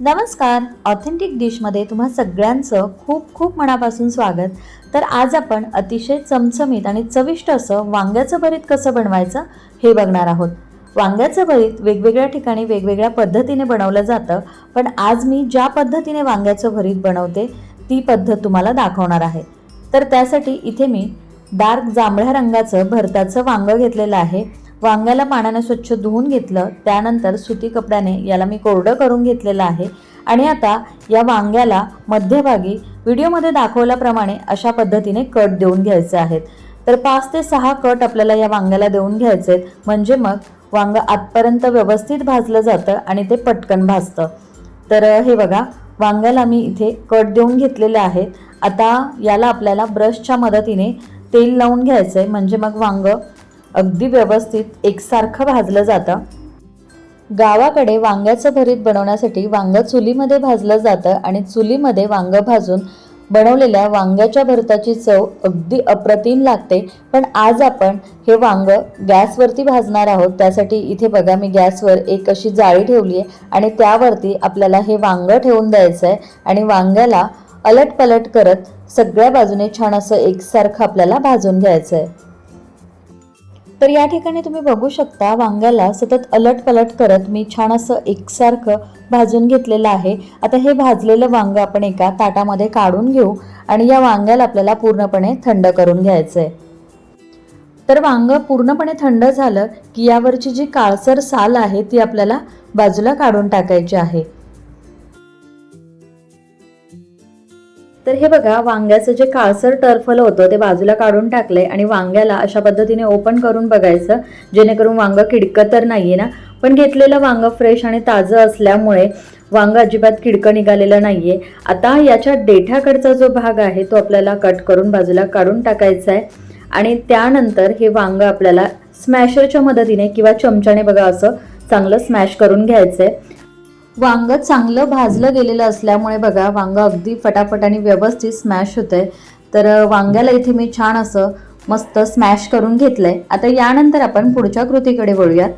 नमस्कार. ऑथेंटिक डिशमध्ये तुम्हा सगळ्यांचं खूप खूप मनापासून स्वागत. तर आज आपण अतिशय चमचमीत आणि चविष्ट असं वांग्याचं भरीत कसं बनवायचं हे बघणार आहोत. वांग्याचं भरीत वेगवेगळ्या ठिकाणी वेगवेगळ्या पद्धतीने बनवलं जातं पण आज मी ज्या पद्धतीने वांग्याचं भरीत बनवते ती पद्धत तुम्हाला दाखवणार आहे. तर त्यासाठी इथे मी डार्क जांभळ्या रंगाचं भरताचं वांगं घेतलेलं आहे. वांग्याला पाण्याने स्वच्छ धुवून घेतलं त्यानंतर सुती कपड्याने याला मी कोरडं करून घेतलेलं आहे. आणि आता या वांग्याला मध्यभागी व्हिडिओमध्ये दाखवल्याप्रमाणे अशा पद्धतीने कट देऊन घ्यायचे आहेत. तर पाच ते सहा कट आपल्याला या वांग्याला देऊन घ्यायचे आहेत. म्हणजे मग वांगं आतपर्यंत व्यवस्थित भाजलं जातं आणि ते पटकन भाजतं. तर हे बघा वांग्याला मी इथे कट देऊन घेतलेले आहेत. आता याला आपल्याला ब्रशच्या मदतीने तेल लावून घ्यायचं आहे म्हणजे मग वांगं अगदी व्यवस्थित एकसारखं भाजलं जातं. गावाकडे वांग्याचं भरीत बनवण्यासाठी वांगं चुलीमध्ये भाजलं जातं आणि चुलीमध्ये वांगं भाजून बनवलेल्या वांग्याच्या भरताची चव अगदी अप्रतिम लागते. पण आज आपण हे वांग गॅसवरती भाजणार आहोत. त्यासाठी इथे बघा मी गॅसवर एक अशी जाळी ठेवली आहे आणि त्यावरती आपल्याला हे वांगं ठेवून द्यायचं आहे आणि वांग्याला अलटपलट करत सगळ्या बाजूने छान असं एकसारखं आपल्याला भाजून घ्यायचं आहे तर या ठिकाणी तुम्ही बघू शकता वांग्याला सतत अलट पलट करत मी छान असं एकसारखं भाजून घेतलेलं आहे. आता हे भाजलेलं वांग आपण एका ताटामध्ये काढून घेऊ आणि या वांग्याला आपल्याला पूर्णपणे थंड करून घ्यायचं आहे तर वांग पूर्णपणे थंड झालं की यावरची जी काळसर साल आहे ती आपल्याला बाजूला काढून टाकायची आहे. तर हे बघा वांग्याचं जे काळसर टर्फल होतं ते बाजूला काढून टाकलंय आणि वांग्याला अशा पद्धतीने ओपन करून बघायचं जेणेकरून वांग किडकं तर नाहीये ना? पण घेतलेलं वांग फ्रेश आणि ताजं असल्यामुळे वांग अजिबात किडकं निघालेलं नाहीये. आता याच्या देठाकडचा जो भाग आहे तो आपल्याला कट करून बाजूला काढून टाकायचा आहे आणि त्यानंतर हे वांग आपल्याला स्मॅशरच्या मदतीने किंवा चमच्याने बघा असं चांगलं स्मॅश करून घ्यायचं आहे वांग चांगलं भाजलं गेलेलं असल्यामुळे बघा वांग अगदी फटाफट आणि व्यवस्थित स्मॅश होतंय. तर वांग्याला इथे मी छान असं मस्त स्मॅश करून घेतलंय. आता यानंतर आपण पुढच्या कृतीकडे वळूयात.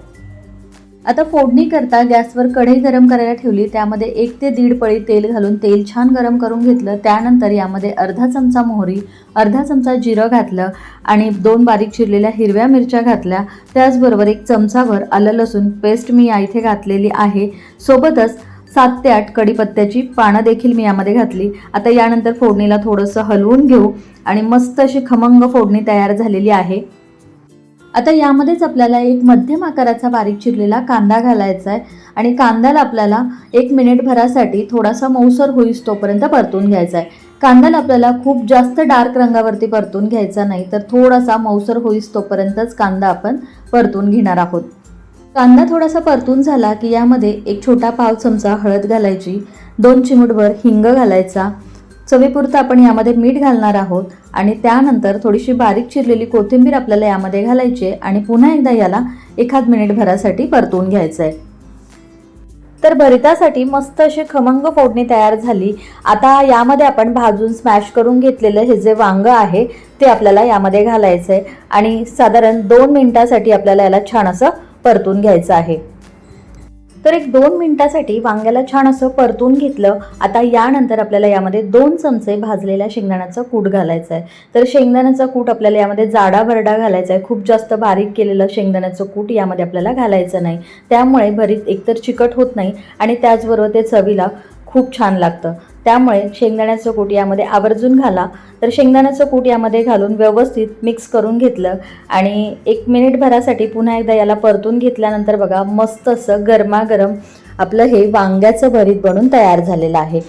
आता फोडणी करता गॅसवर कढई गरम करायला ठेवली त्यामध्ये एक ते दीड पळी तेल घालून तेल छान गरम करून घेतलं. त्यानंतर यामध्ये अर्धा चमचा मोहरी अर्धा चमचा जिरं घातलं आणि दोन बारीक चिरलेल्या हिरव्या मिरच्या घातल्या. त्याचबरोबर एक चमचाभर आलं लसूण पेस्ट मी या इथे घातलेली आहे. सोबतच सात ते आठ कडीपत्त्याची पानं देखील मी यामध्ये घातली. आता यानंतर फोडणीला थोडंसं हलवून घेऊ आणि मस्त अशी खमंग फोडणी तयार झालेली आहे. आता यामध्येच आपल्याला एक मध्यम आकाराचा बारीक चिरलेला कांदा घालायचा आहे आणि कांद्याला आपल्याला एक मिनिट भरासाठी थोडासा मऊसर होईस तोपर्यंत परतून घ्यायचा आहे. कांद्याला आपल्याला खूप जास्त डार्क रंगावरती परतून घ्यायचा नाही तर थोडासा मऊसर होईस तोपर्यंतच कांदा आपण परतून घेणार आहोत. कांदा थोडासा परतून झाला की यामध्ये एक छोटा पाव चमचा हळद घालायची दोन चिमूटभर हिंग घालायचा चवीपुरतं आपण यामध्ये मीठ घालणार आहोत आणि त्यानंतर थोडीशी बारीक चिरलेली कोथिंबीर आपल्याला यामध्ये घालायची आहे आणि पुन्हा एकदा याला एखाद मिनिट भरासाठी परतून घ्यायचं आहे. तर भरितासाठी मस्त अशी खमंग फोडणी तयार झाली. आता यामध्ये आपण भाजून स्मॅश करून घेतलेलं हे जे वांगं आहे ते आपल्याला यामध्ये घालायचं आहे. आणि साधारण दोन मिनिटासाठी आपल्याला याला छान असं परतून घ्यायचं आहे. तर एक दोन मिनिटासाठी वांग्याला छान असं परतून घेतलं. आता यानंतर आपल्याला यामध्ये दोन चमचे भाजलेल्या शेंगदाण्याचं कूट घालायचं आहे तर शेंगदाण्याचा कूट आपल्याला यामध्ये जाडा भरडा घालायचा आहे खूप जास्त बारीक केलेलं शेंगदाण्याचं कूट यामध्ये आपल्याला घालायचं नाही. त्यामुळे भरीत एकतर चिकट होत नाही आणि त्याचबरोबर ते चवीला खूप छान लागतं. त्यामुळे शेंगदाण्याचं कूट यामध्ये आवर्जून घाला. तर शेंगदाण्याचं कूट यामध्ये घालून व्यवस्थित मिक्स करून घेतलं आणि एक मिनिटभरासाठी पुन्हा एकदा याला परतून घेतल्यानंतर बघा मस्त असं गरमागरम आपलं हे वांग्याचं भरीत बनून तयार झालेलं आहे.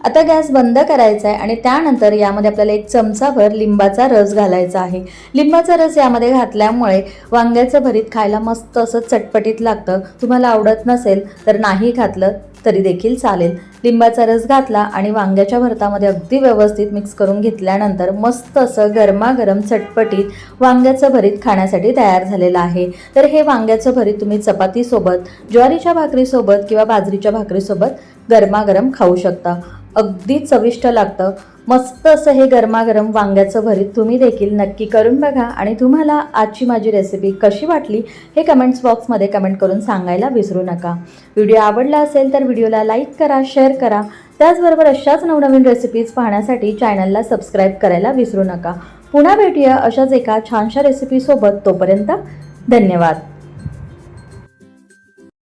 आता गॅस बंद करायचा आहे आणि त्यानंतर यामध्ये आपल्याला एक चमचाभर लिंबाचा रस घालायचा आहे. लिंबाचा रस यामध्ये घातल्यामुळे वांग्याचं भरीत खायला मस्त असं चटपटीत लागतं. तुम्हाला आवडत नसेल तर नाही घातलं तरी देखील चालेल. लिंबाचा रस घातला आणि वांग्याच्या भरतामध्ये अगदी व्यवस्थित मिक्स करून घेतल्यानंतर मस्त असं गरमागरम चटपटीत वांग्याचं भरीत खाण्यासाठी तयार झालेलं आहे. तर हे वांग्याचं भरीत तुम्ही चपातीसोबत ज्वारीच्या भाकरीसोबत किंवा बाजरीच्या भाकरीसोबत गरमागरम खाऊ शकता. अगदी चविष्ट लागतं. मस्त असं हे गरमागरम वांग्याचं भरीत तुम्ही देखील नक्की करून बघा. आणि तुम्हाला आजची माझी रेसिपी कशी वाटली हे कमेंट्स बॉक्समध्ये कमेंट करून सांगायला विसरू नका. व्हिडिओ आवडला असेल तर व्हिडिओला लाईक करा शेअर करा. त्याचबरोबर अशाच नवनवीन रेसिपीज पाहण्यासाठी चॅनलला सबस्क्राईब करायला विसरू नका. पुन्हा भेटूया अशाच एका छानशा रेसिपीसोबत तोपर्यंत धन्यवाद.